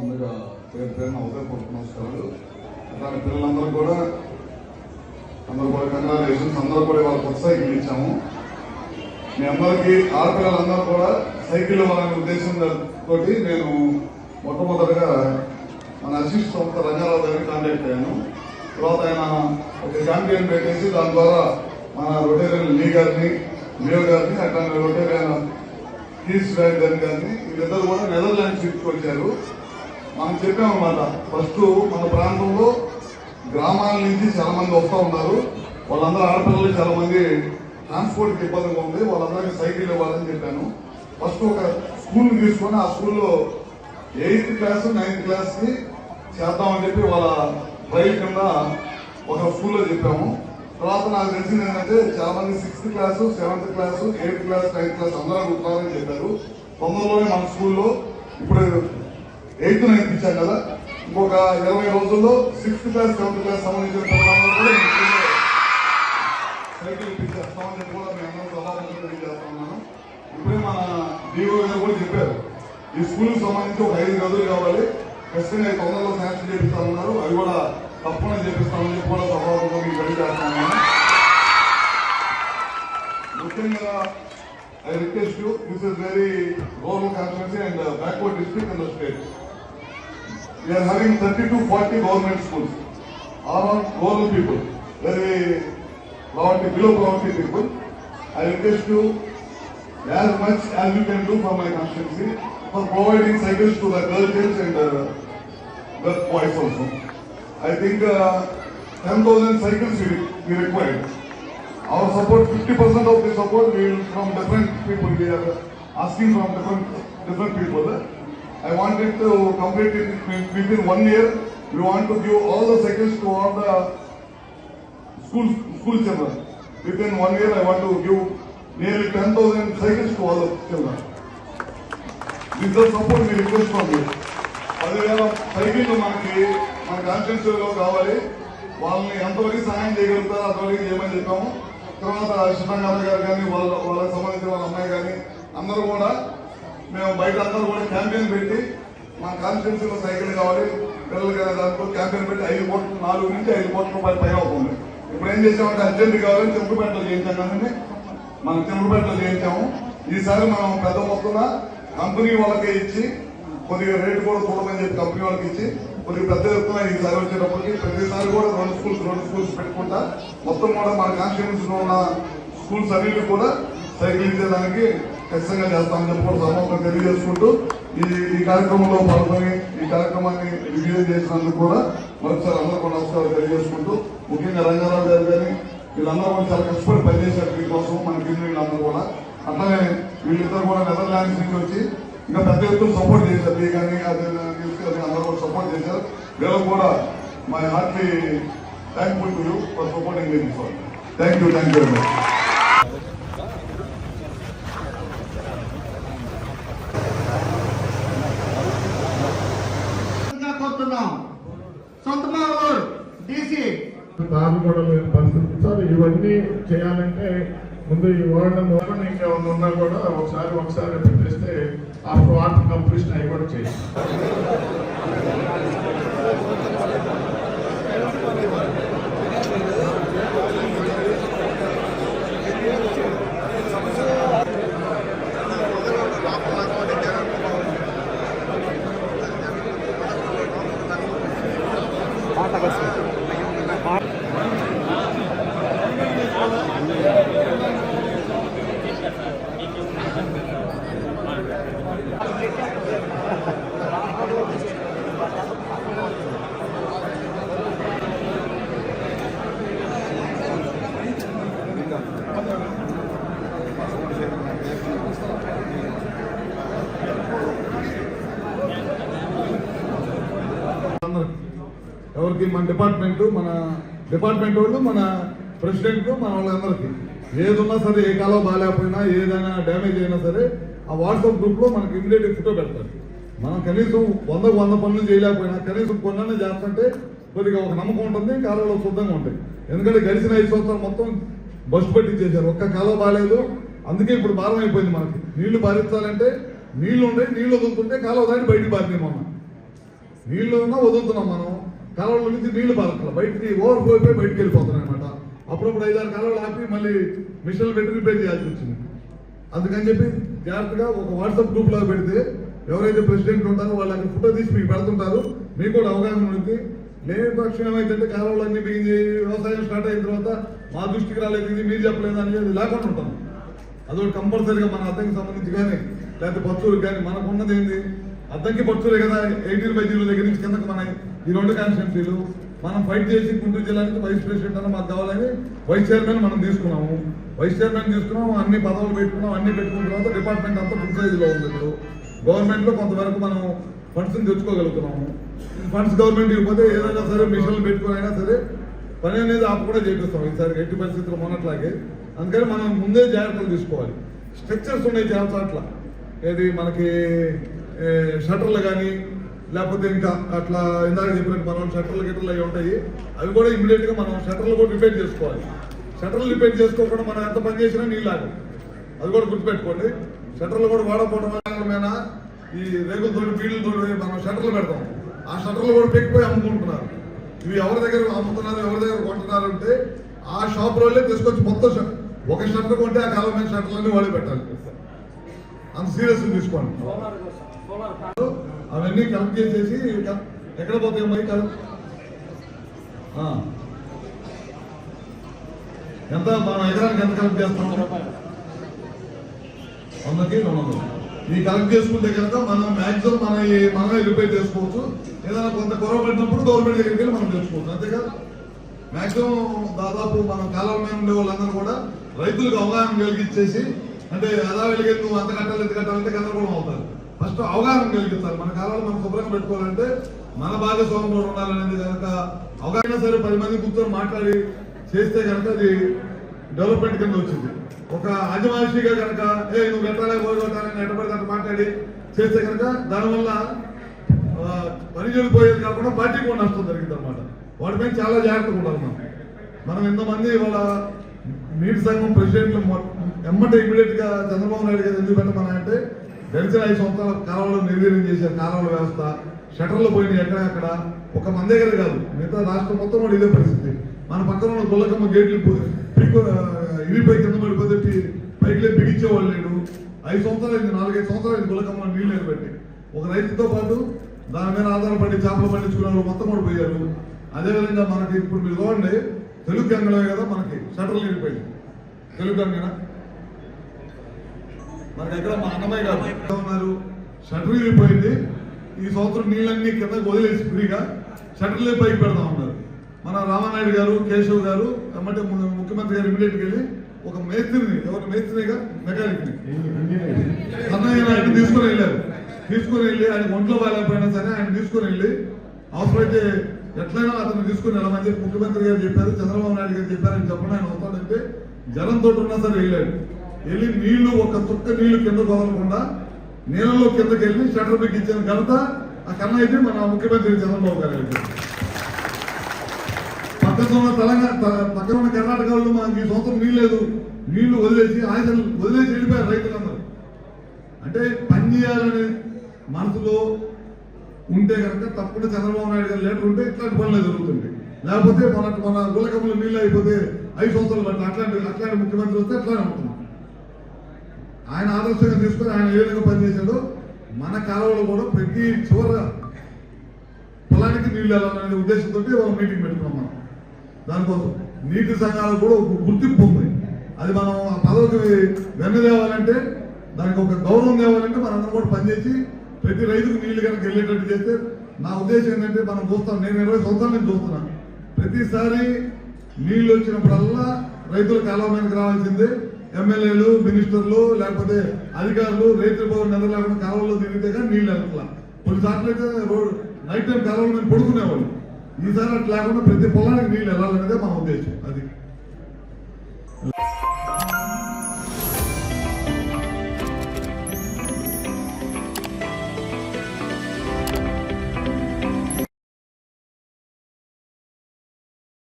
ముందుగా పేరు పేరున ఉదయపూర్వక నమస్కారాలు. అట్లానే పిల్లలందరూ కూడా అందరూ కూడా కంగ్రాచులేషన్స్ అందరూ కూడా వాళ్ళ కొత్త సైకిల్ ఇచ్చాము. మీ అందరికీ ఆడపిల్లలందరూ కూడా సైకిల్ ఇవ్వాలనే ఉద్దేశంతో నేను మొట్టమొదటిగా మన అసిస్ట్ సంస్థ రంగారావు గారిని కాంటాక్ట్ అయ్యాను. తర్వాత ఆయన ఒక క్యాంపెయిన్ పెట్టేసి దాని ద్వారా మన రొటేరియన్ లీ గారిని మేవ్ గారిని అట్లానే రొటేరియన్ కీస్ రాయ్ గారిని గారిని వీళ్ళిద్దరు కూడా నెదర్లాండ్స్ తీసుకొచ్చారు మనం చెప్పామన్నమాట ఫస్ట్ మన ప్రాంతంలో గ్రామాల నుంచి చాలా మంది వస్తూ ఉన్నారు. వాళ్ళందరూ ఆడపిల్లలు చాలా మంది ట్రాన్స్పోర్ట్కి ఇబ్బందిగా ఉంది. వాళ్ళందరికీ సైకిల్ ఇవ్వాలని చెప్పాను. ఫస్ట్ ఒక స్కూల్ తీసుకొని ఆ స్కూల్లో ఎయిత్ క్లాస్ నైన్త్ క్లాస్కి చేద్దామని చెప్పి వాళ్ళ ట్రైల్ కింద ఒక స్కూల్లో చెప్పాము. తర్వాత నాకు తెలిసింది ఏంటంటే చాలా మంది sixth class seventh class eighth class ninth class అందరూ అడుగుతున్నారని చెప్పారు. తొందరలోనే మన స్కూల్లో ఇప్పుడు ఎయిత్ నైన్త్ ఇచ్చాం కదా. ఇంకొక ఇరవై రోజుల్లో సిక్స్త్ క్లాస్ సెవెంత్ క్లాస్ సంబంధించిన ప్రోగ్రామ్ కూడా ఈ సైకిల్ ఇప్పించేస్తామని చెప్పి కూడా మేము అందరం సభాపతి తెలియజేస్తా ఉన్నాను. ఇప్పుడే మన డిఓ గారు కూడా చెప్పారు ఈ స్కూల్కి సంబంధించి ఒక ఐదు గదులు కావాలి. ఖచ్చితంగా ఈ తొందరలో శాంక్షన్ చేపిస్తామన్నారు అవి కూడా తప్పకుండా చేపిస్తామని చెప్పి కూడా సభాపతిలో మీకు తెలియజేస్తున్నాను ముఖ్యంగా I request you this is very rural constituency and backward district and the state. We are having 30 to 40 government schools, all rural people, very poverty, below poverty people. I request you as much as you can do for my constituency for providing cycles to the girl kids and uh, the boys also. I think uh, 10,000 cycles we, we required. Our support, 50% of the support we will from different people. We are asking from different different people. I want it to complete it within one year. We want to give all the cycles to all the school school children. Within one year, I want to give nearly 10,000 cycles to all the children. This is the support we request from you. పదివేల cycle మనకి మన కాన్స్టిట్యూన్సీలో కావాలి వాళ్ళని ఎంతవరకు సహాయం చేయగలుగుతారో అంతవరకు చేయమని చెప్పాము తర్వాత శివరంగారావు గారు కానీ వాళ్ళ వాళ్ళకి సంబంధించిన వాళ్ళ అమ్మాయి కానీ అందరూ కూడా మేము బయట అందరూ కూడా క్యాంపెయిన్ పెట్టి మా కాన్స్టిట్యూన్సీలో సైకిల్ కావాలి పిల్లలకి దాంట్లో క్యాంపెయిన్ పెట్టి ఐదు కోట్లు నాలుగు నుంచి ఐదు కోట్ల రూపాయలు పై అవుతుంది. ఇప్పుడు ఏం చేసామంటే అర్జెంట్ కావాలని చెంపుపేటలో చేయించాం కదండి. మనం చెంపుపేటలో చేయించాము. ఈసారి మనం పెద్ద మొత్తం కంపెనీ వాళ్ళకే ఇచ్చి కొద్దిగా రేటు కూడా చూడమని చెప్పి కంపెనీ వాళ్ళకి ఇచ్చి కొద్దిగా పెద్ద ఎత్తున ఈసారి వచ్చేటప్పటికి ప్రతిసారి కూడా రెండు స్కూల్స్ రెండు స్కూల్స్ పెట్టుకుంటా మొత్తం కూడా మన కాన్స్టిట్యూన్సీలో ఉన్న స్కూల్స్ అన్నిటి కూడా సైకిల్ ఇచ్చేదానికి ఖచ్చితంగా చేస్తామని చెప్పి కూడా సభలో తెలియజేసుకుంటూ ఈ ఈ కార్యక్రమంలో పాల్గొని ఈ కార్యక్రమాన్ని విజయం చేసినందుకు కూడా మరొకసారి అందరూ కూడా నమస్కారాలు తెలియజేసుకుంటూ ముఖ్యంగా రంగారావు గారు కానీ వీళ్ళందరూ కూడా చాలా కష్టపడి పనిచేశారు దీనికోసం మన కింద వీళ్ళందరూ కూడా. అట్లాగే వీళ్ళిద్దరు కూడా నెదర్లాండ్స్ నుంచి వచ్చి ఇంకా పెద్ద ఎత్తున సపోర్ట్ చేశారు. మీ కానీ అదే తీసుకొని అందరూ కూడా సపోర్ట్ చేశారు. వీళ్ళకు కూడా my heartly thankful to you for supporting me thank you thank you very much చేయాలంటే ముందు ఈ వరల్డ్ మోడల్ ఇంకా ఉన్నా కూడా ఒకసారి ఒకసారి పెట్టేస్తే ఆఫ్టర్ వాట్ కంప్లీషన్ అవి కూడా చేయాలి. అందరికీ మన డిపార్ట్మెంట్ మన డిపార్ట్మెంట్ వాళ్ళు మన ప్రెసిడెంట్ మన వాళ్ళందరికీ. ఏదున్నా సరే ఏ కాలం బాగాలేకపోయినా ఏదైనా డ్యామేజ్ అయినా సరే ఆ వాట్సాప్ గ్రూప్లో మనకి ఇమీడియట్ ఫోటో పెడతారు. మనం కనీసం వందకు వంద పనులు చేయలేకపోయినా కనీసం కొన్న చేస్తుంటే కొద్దిగా ఒక నమ్మకం ఉంటుంది కాలంలో శుద్ధంగా ఉంటాయి. ఎందుకంటే గడిచిన ఐదు సంవత్సరాలు మొత్తం బస్సు పట్టించేశారు ఒక్క కాలం బాగాలేదు. అందుకే ఇప్పుడు భారం అయిపోయింది మనకి. నీళ్ళు భారించాలంటే నీళ్ళు ఉండే నీళ్ళు వదులుతుంటే కాలువ దాటి బయటికి పారినాయి మనం. నీళ్ళు ఉన్నా వదులుతున్నాం మనం. కాలువల నుంచి నీళ్ళు పారట్ల బయటికి ఓవర్ఫ్లో అయిపోయి బయటికి వెళ్ళిపోతున్నాయి అనమాట అప్పుడప్పుడు ఐదారు కాలువలు ఆపి మళ్ళీ మిషన్లు పెట్టి రిపేర్ చేయాల్సి వచ్చింది. అందుకని చెప్పి జాగ్రత్తగా ఒక వాట్సాప్ గ్రూప్ లాగా పెడితే ఎవరైతే ప్రెసిడెంట్ ఉంటారో వాళ్ళు అక్కడ ఫోటో తీసి మీకు పెడుతుంటారు. మీకు కూడా అవగాహన ఉంటుంది. లేని పక్షం ఏమైతే కాలువలన్నీ బిగించి వ్యవసాయం స్టార్ట్ అయిన తర్వాత మా దృష్టికి రాలేదు ఇది మీరు చెప్పలేదు అనేది లేకుండా ఉంటాం. అదొకటి కంపల్సరీగా మన అర్థంకి సంబంధించి కానీ లేకపోతే పచ్చూరు కానీ మనకున్నది ఏంది? అద్దంకి పచ్చూరే కదా ఎయిటీన్ బై జీరో దగ్గర నుంచి కిందకు మన ఈ రెండు కాన్స్టిట్యున్సీలు మనం ఫైట్ చేసి గుంటూరు జిల్లా వైస్ ప్రెసిడెంట్ అని మాకు కావాలని వైస్ చైర్మన్ మనం తీసుకున్నాము. వైస్ చైర్మన్ తీసుకున్నాము అన్ని పదవులు పెట్టుకున్నాం అన్ని పెట్టుకున్న తర్వాత డిపార్ట్మెంట్ అంతా ఫుల్ సైజులో ఉంది ఇప్పుడు. గవర్నమెంట్లో కొంతవరకు మనం ఫండ్స్ని తెచ్చుకోగలుగుతున్నాము. ఫండ్స్ గవర్నమెంట్ ఇవ్వకపోతే ఏదైనా సరే మిషన్లు పెట్టుకుని అయినా సరే పని అనేది ఆపు కూడా చేపిస్తాం. ఈసారి ఎట్టి పరిస్థితులు మొన్నట్లాగే. అందుకని మనం ముందే జాగ్రత్తలు తీసుకోవాలి. స్ట్రక్చర్స్ ఉన్నాయి చాలా చోట్ల. ఏది మనకి షటర్లు కానీ లేకపోతే ఇంకా అట్లా ఇందాక చెప్పినట్టు మనం షటర్లు గిట్టర్లు అవి ఉంటాయి. అవి కూడా ఇమ్మీడియట్గా మనం షట్టర్లు కూడా రిపేర్ చేసుకోవాలి. షట్టర్లు రిపేర్ చేసుకోకుండా మనం ఎంత పని చేసినా నీళ్ళు అది కూడా గుర్తుపెట్టుకోండి. షట్టర్లు కూడా వాడకపోవడం వల్ల ఈ రేగులతో వీళ్ళతో మనం షటర్లు పెడతాం. ఆ షట్టర్లు కూడా పెక్కిపోయి అమ్ముకుంటున్నారు. ఇవి ఎవరి దగ్గర అమ్ముతున్నారు ఎవరి దగ్గర కొంటున్నారు అంటే ఆ షాప్ వాళ్ళే తీసుకొచ్చి మొత్తం ఒక షట్టర్ కొంటే ఆ కాలం మీద షటర్లన్నీ వాళ్ళే పెట్టాలి. అంత సీరియస్ తీసుకోండి. అవన్నీ కలెక్ట్ చేసేసి ఎక్కడ పోతాయి మరి కలెక్ట్ ఎంత మనం ఎకరానికి ఎంత కలెక్ట్ చేస్తాం? వందకి రెండు వందలు. ఈ కలెక్ట్ చేసుకుంటే కనుక మనం మాక్సిమం మన మనమే రిపేర్ చేసుకోవచ్చు. ఏదైనా కొంత కొరవ పడినప్పుడు గవర్నమెంట్ దగ్గరికి వెళ్ళి మనం తెచ్చుకోవచ్చు. అంతేగా? మాక్సిమం దాదాపు మనం కాలం మీద ఉండే వాళ్ళందరూ కూడా రైతులకు అవగాహన కలిగించేసి అంటే అలా వెళ్ళి నువ్వు అంత కట్టాలి ఎంత కట్టాలంటే గందరగోళం అవుతారు. ఫస్ట్ అవగాహన కలిగిస్తారు. మన కాలంలో మనం శుభ్రంగా పెట్టుకోవాలంటే మన భాగస్వామ్యం కూడా ఉండాలనేది కనుక అవగాహన సరే పది మంది కూర్చొని మాట్లాడి చేస్తే కనుక అది డెవలప్మెంట్ కింద వచ్చింది. ఒక అజమాయిషిగా కనుక ఏ నువ్వు కట్టాలి గోడు కొట్టాలని ఎట్టబడి అట్లా మాట్లాడి చేస్తే కనుక దానివల్ల పని చెడిపోయేది కాకుండా పార్టీకి కూడా నష్టం జరిగింది అనమాట వాటిపై చాలా జాగ్రత్తగా ఉండాలి మనం. మనం ఎంతమంది ఇవాళ నీటి సంఘం ప్రెసిడెంట్లు ఎమ్మటే ఇమీడియట్గా చంద్రబాబు నాయుడు గారు ఎందుకు పెట్టమన్నాయంటే గడిచిన ఐదు సంవత్సరాల కాలంలో నిర్వీర్యం చేశారు కాలువల వ్యవస్థ షటర్లు పోయినాయి ఎక్కడెక్కడ ఒక మన దగ్గర కాదు. మిగతా రాష్ట్రం మొత్తం కూడా ఇదే పరిస్థితి. మన పక్కన ఉన్న గొల్లకమ్మ గేట్లు ఇరిపై కింద పడిపోతే పి- పైకి బిగించేవాళ్ళు లేడు. ఐదు సంవత్సరాలు అయింది నాలుగైదు సంవత్సరాలు అయింది గొల్లకమ్మ నీళ్ళు నిలబెట్టి. ఒక రైతుతో పాటు దాని మీద ఆధారపడి చేపలు పండించుకున్న వాళ్ళు మొత్తం కూడా పోయారు. అదేవిధంగా మనకి ఇప్పుడు మీరు చూడండి తెలుగు గంగలే కదా మనకి. షటర్లు ఇరిపోయింది తెలుగు గంగన మనకి ఎక్కడ మా అన్నమయ్య గారు? ఉన్నారు. షటర్ ఇరిపోయింది ఈ సంవత్సరం నీళ్ళన్నీ కింద వదిలేసి ఫ్రీగా షటర్లే పైకి పెడతా ఉన్నారు మన రామానాయుడు గారు కేశవ్ గారు ము- ముఖ్యమంత్రి గారు ఇమీడియట్ వెళ్ళి ఒక మేస్త్రిని ఎవరు మేస్త్రిగా మెకానిక్ని అన్నయ్య నాయుడు తీసుకుని వెళ్ళారు. తీసుకుని వెళ్ళి ఆయన ఒంట్లో బాగాలేకపోయినా సరే ఆయన తీసుకుని వెళ్ళి అవసరమైతే ఎట్లయినా అతను తీసుకుని వెళ్ళమని చెప్పి ముఖ్యమంత్రి గారు చెప్పారు చంద్రబాబు నాయుడు గారు చెప్పారని చెప్పండి ఆయన అవుతాడంటే జనంతో ఉన్నా సరే వెళ్ళాడు. వెళ్ళి నీళ్ళు ఒక చుక్క నీళ్ళు కింద వదలకుండా నీళ్ళలో కిందకి వెళ్ళి షటర్ బిగ్ ఇచ్చిన ఘనత ఆ కన్నా అయితే మన ముఖ్యమంత్రి చంద్రబాబు గారు గారికి. పక్కన ఉన్న తెలంగాణ పక్కన ఉన్న కర్ణాటక వాళ్ళు మాకు ఈ సంవత్సరం నీళ్ళు లేదు. నీళ్ళు వదిలేసి ఆయన వదిలేసి వెళ్ళిపోయారు రైతులందరూ. అంటే పని చేయాలనే మనసులో ఉంటే కనుక తప్పకుండా చంద్రబాబు నాయుడు గారు లెటర్ ఉంటే ఇట్లాంటి పనులు జరుగుతుంది లేకపోతే మన మన గులకములు నీళ్ళు అయిపోతే ఐదు సంవత్సరాలు పట్టిన అట్లాంటి అట్లాంటి ముఖ్యమంత్రి వస్తే అట్లానే ఉంటుంది. ఆయన ఆదర్శంగా తీసుకొని ఆయన ఏ విధంగా పనిచేశాడో మన కాలంలో కూడా ప్రతి చివర పొలానికి నీళ్ళు వెళ్ళాలనే ఉద్దేశంతో మనం మీటింగ్ పెట్టుకున్నాం మనం. దానికోసం నీటి సంఘాలకు కూడా ఒక గుర్తింపు ఉంది. అది మనం ఆ పదవికి వెన్న తేవాలంటే దానికి ఒక గౌరవం తేవాలంటే మనందరం కూడా పనిచేసి ప్రతి రైతుకు నీళ్ళు కనుక వెళ్ళేటట్టు చేస్తే నా ఉద్దేశం ఏంటంటే మనం చూస్తాం నేను ఇరవై సంవత్సరాలు నుంచి చూస్తున్నాను ప్రతిసారి నీళ్ళు వచ్చినప్పుడల్లా రైతుల కాలం రావాల్సిందే. ఎమ్మెల్యేలు మినిస్టర్లు లేకపోతే అధికారులు రైతుల భవన్ నిద్ర లేకుండా కాలువలో తిరిగితే కానీ నీళ్ళు వెళ్ళట్లా కొన్నిసార్లు అయితే రోడ్ నైట్ టైం కాలువలో మేము పడుకునేవాళ్ళు. ఈసారి అట్లా లేకుండా ప్రతి పొలానికి నీళ్ళు వెళ్ళాలనేదే మా ఉద్దేశం అది.